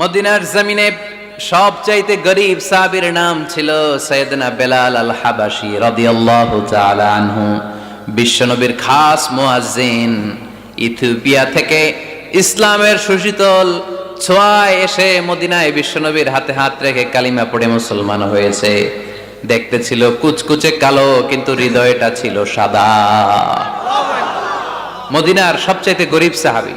মদিনার জমিনে সবচাইতে গরিব সাহাবীর নাম ছিল সৈয়দনা বেলাল আল হাবাসি রাদিয়াল্লাহু তাআলা আনহু। বিশ্বনবীর খাস মুয়াজ্জিন ইথিওপিয়া থেকে ইসলামের সুশীতল ছোঁয়ায় এসে মদিনায় বিশ্বনবীর হাতে হাত রেখে কালিমা পড়ে মুসলমান হয়েছে। দেখতে ছিল কুচকুচে কালো, কিন্তু হৃদয়টা ছিল সাদা। মদিনার সবচাইতে গরিব সাহাবী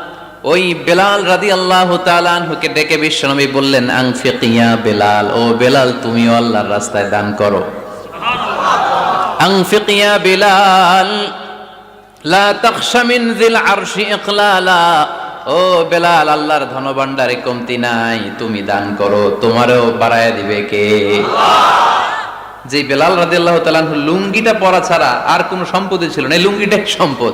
ওই বেলাল রাদি আল্লাহ তালানহুকে ডেকে বিশ্বনবী বললেন আংফিকিয়া বেলাল ও বেলাল তুমিও আল্লাহর রাস্তায় দান করো। আংফিকিয়া বেলাল লা তাখশা মিন যিল আরশি ইকলালা। ও বেলাল আল্লাহর ধনভাণ্ডারে কমতি নাই তুমি দান করো তোমারও বাড়ায় দিবে কে? যে বেলাল রাদিয়াল্লাহু তাআলাহু লুঙ্গিটা পরা ছাড়া আর কোনো সম্পদই ছিল না এই লুঙ্গিটাই সম্পদ।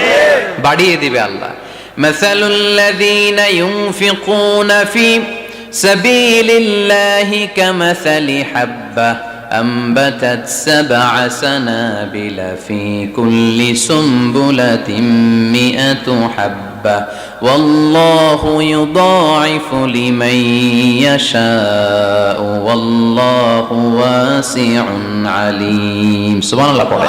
বাড়িয়ে দিবে আল্লাহ مثل الذين ينفقون في سبيل الله كمثل حبة أنبتت سبع سنابل في كل سنبلة مئة حبة والله يضاعف لمن يشاء والله واسع عليم سبحان الله পড়ে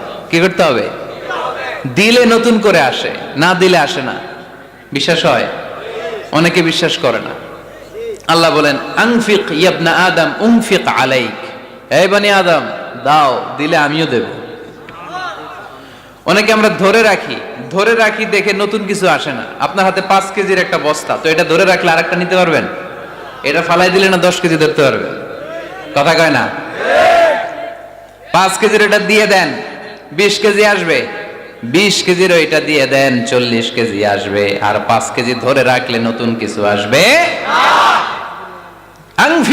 কি করতে হবে? দিলে নতুন করে আসে, না দিলে আসে না। বিশ্বাস হয়? অনেকে বিশ্বাস করে না। আল্লাহ বলেন আংফিক ইয়াবনা আদম উংফিক আলাইক। এই বানি আদম, দাও, দিলে আমিও দেব। অনেকে আমরা ধরে রাখি ধরে রাখি দেখে নতুন কিছু আসে না। আপনার হাতে পাঁচ কেজির একটা বস্তা, তো এটা ধরে রাখলে আরেকটা নিতে পারবেন? এটা ফালাই দিলে না দশ কেজি ধরতে পারবেন? কথা কয় না? পাঁচ কেজির এটা দিয়ে দেন বিশ কেজি আসবে। বিশ কেজির ওইটা দিয়ে দেন, চল্লিশ কেজি আসবে। আর পাঁচ কেজি ধরে রাখলে নতুন কিছু আসবে। আদম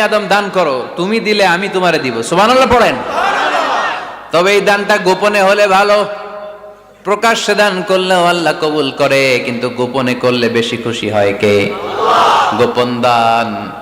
আদম, দান করো। তুমি দিলে আমি তোমারে দিব। পড়েন। তবে এই দানটা গোপনে হলে ভালো। প্রকাশ্যে দান আল্লাহ কবুল করে, কিন্তু গোপনে করলে বেশি খুশি হয় কে? গোপন দান।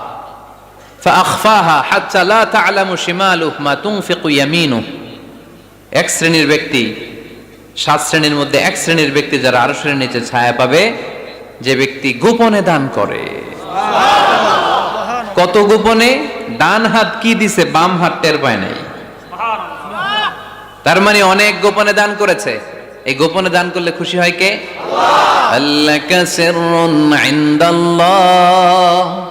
ফাহফাহা হাচ্চা লা তালামু শিমাল মা তুমফিকু ইয়ামিনু এক শ্রেণির ব্যক্তি সাত শ্রেণির মধ্যে এক শ্রেণির ব্যক্তি যারা আরও শ্রেণির নিচে ছায়া পাবে যে ব্যক্তি গোপনে দান করে। কত গোপনে? ডান হাত কি দিছে বাম হাত টের পায় নাই। তার মানে অনেক গোপনে দান করেছে। এই গোপনে দান করলে খুশি হয় কে? আল্লাহ।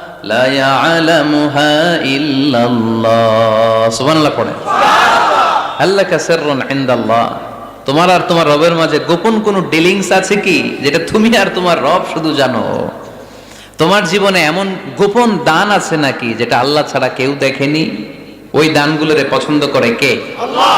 لا يعلمها إلا الله سبحان الله পড়ে هل لك سر عند الله তোমার আর তোমার রবের মাঝে গোপন কোন ডিলিংস আছে কি যেটা তুমি আর তোমার রব শুধু জানো তোমার জীবনে এমন গোপন দান আছে নাকি যেটা আল্লাহ ছাড়া কেউ দেখেনি ওই দানগুলোরে পছন্দ করে কে আল্লাহ